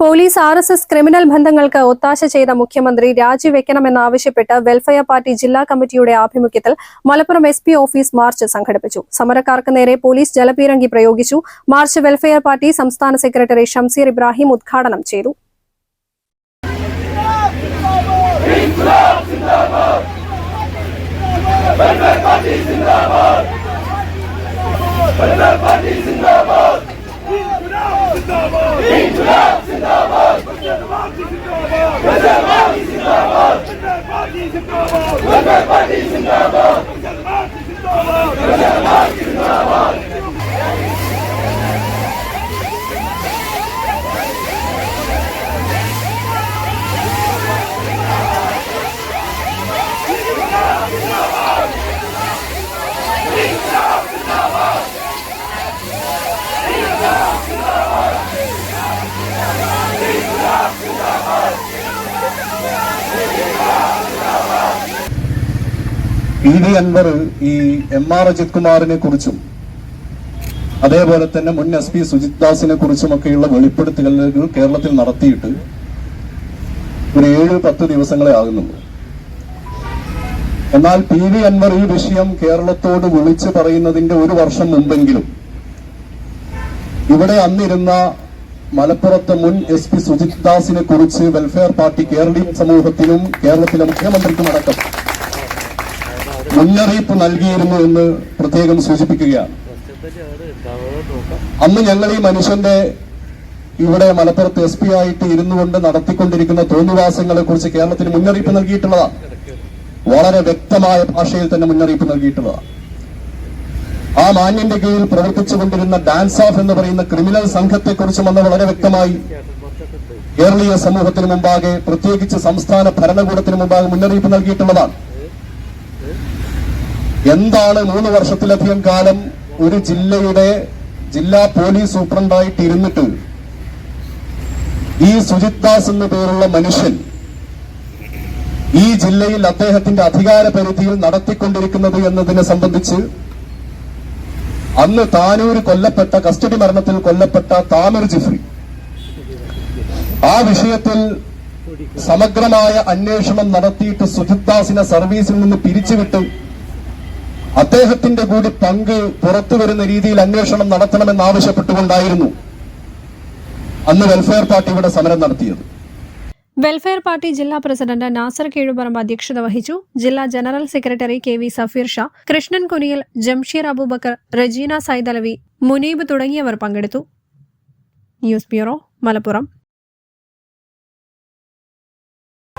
Police R S S criminal ബന്ധങ്ങൾക്ക് ഒത്താശ ചെയ്ത മുഖ്യമന്ത്രി രാജിവെക്കണമെന്നാവശ്യപ്പെട്ട് വെൽഫെയർ പാർട്ടി ജില്ലാ കമ്മിറ്റിയുടെ ആഭിമുഖ്യത്തിൽ മലപ്പുറം എസ് ഓഫീസ് മാർച്ച് സംഘടിപ്പിച്ചു സമരക്കാർക്ക് നേരെ പോലീസ് ജലപീരങ്കി പ്രയോഗിച്ചു മാർച്ച് വെൽഫെയർ പാർട്ടി സംസ്ഥാന സെക്രട്ടറി ഷംസീർ ഇബ്രാഹിം ഉദ്ഘാടനം ചെയ്തു जिंदाबाद പി വി അൻവർ ഈ എം ആർ അജിത് കുമാറിനെ കുറിച്ചും അതേപോലെ തന്നെ മുൻ എസ് പി സുജിത് ദാസിനെ കുറിച്ചുമൊക്കെയുള്ള വെളിപ്പെടുത്തലുകൾ കേരളത്തിൽ നടത്തിയിട്ട് ഒരു ഏഴ് പത്ത് ദിവസങ്ങളെ ആകുന്നുള്ളൂ. എന്നാൽ പി വി അൻവർ ഈ വിഷയം കേരളത്തോട് വിളിച്ചു പറയുന്നതിന്റെ ഒരു വർഷം മുമ്പെങ്കിലും ഇവിടെ അന്നിരുന്ന മലപ്പുറത്തെ മുൻ എസ് പി സുജിത് ദാസിനെ കുറിച്ച് വെൽഫെയർ പാർട്ടി കേരളീയ സമൂഹത്തിനും കേരളത്തിലെ മുഖ്യമന്ത്രിക്കും അടക്കം മുന്നറിയിപ്പ് നൽകിയിരുന്നു എന്ന് പ്രത്യേകം സൂചിപ്പിക്കുകയാണ്. അന്ന് ഞങ്ങൾ ഈ മനുഷ്യന്റെ ഇവിടെ മലപ്പുറത്ത് എസ് പി ആയിട്ട് ഇരുന്നു കൊണ്ട് നടത്തിക്കൊണ്ടിരിക്കുന്ന തോന്നിവാസങ്ങളെ കുറിച്ച് കേരളത്തിന് മുന്നറിയിപ്പ് നൽകിയിട്ടുള്ളതാണ്. വളരെ വ്യക്തമായ ഭാഷയിൽ തന്നെ മുന്നറിയിപ്പ് നൽകിയിട്ടുള്ളതാണ്. ആ മാന്യന്റെ കീഴിൽ പ്രവർത്തിച്ചുകൊണ്ടിരുന്ന ഡാൻസ് ഓഫ് എന്ന് പറയുന്ന ക്രിമിനൽ സംഘത്തെ കുറിച്ചും അന്ന് വളരെ വ്യക്തമായി കേരളീയ സമൂഹത്തിന് മുമ്പാകെ പ്രത്യേകിച്ച് സംസ്ഥാന ഭരണകൂടത്തിന് മുമ്പാകെ മുന്നറിയിപ്പ് നൽകിയിട്ടുള്ളതാണ്. എന്താണ് മൂന്ന് വർഷത്തിലധികം കാലം ഒരു ജില്ലയുടെ ജില്ലാ പോലീസ് സൂപ്രണ്ടായിട്ട് ഇരുന്നിട്ട് ഈ സുജിത് ദാസ് എന്ന പേരുള്ള മനുഷ്യൻ ഈ ജില്ലയിൽ അദ്ദേഹത്തിന്റെ അധികാര പരിധിയിൽ നടത്തിക്കൊണ്ടിരിക്കുന്നത് എന്നതിനെ സംബന്ധിച്ച് അന്ന് താനൂർ കൊല്ലപ്പെട്ട കസ്റ്റഡി മരണത്തിൽ കൊല്ലപ്പെട്ട താമിർ ജിഫ്രി. ആ വിഷയത്തിൽ സമഗ്രമായ അന്വേഷണം നടത്തിയിട്ട് സുജിത് ദാസിനെ സർവീസിൽ നിന്ന് പിരിച്ചുവിട്ട് അദ്ദേഹത്തിന്റെ കൂടി പങ്ക് പുറത്തു വരുന്ന രീതിയിൽ അന്വേഷണം നടത്തണമെന്ന് ആവശ്യപ്പെട്ടുകൊണ്ടായിരുന്നു അന്ന് വെൽഫെയർ പാർട്ടി ഇവിടെ സമരം നടത്തിയത്. വെൽഫെയർ പാർട്ടി ജില്ലാ പ്രസിഡന്റ് നാസർ കീഴുപറമ്പ് അധ്യക്ഷത വഹിച്ചു. ജില്ലാ general secretary K V Safeer Shah Krishnan Kuniyal Jamsheer Abubakar Rajeena Saidalavi Muneeb തുടങ്ങിയവർ പങ്കെടുത്തു. News bureau Malappuram.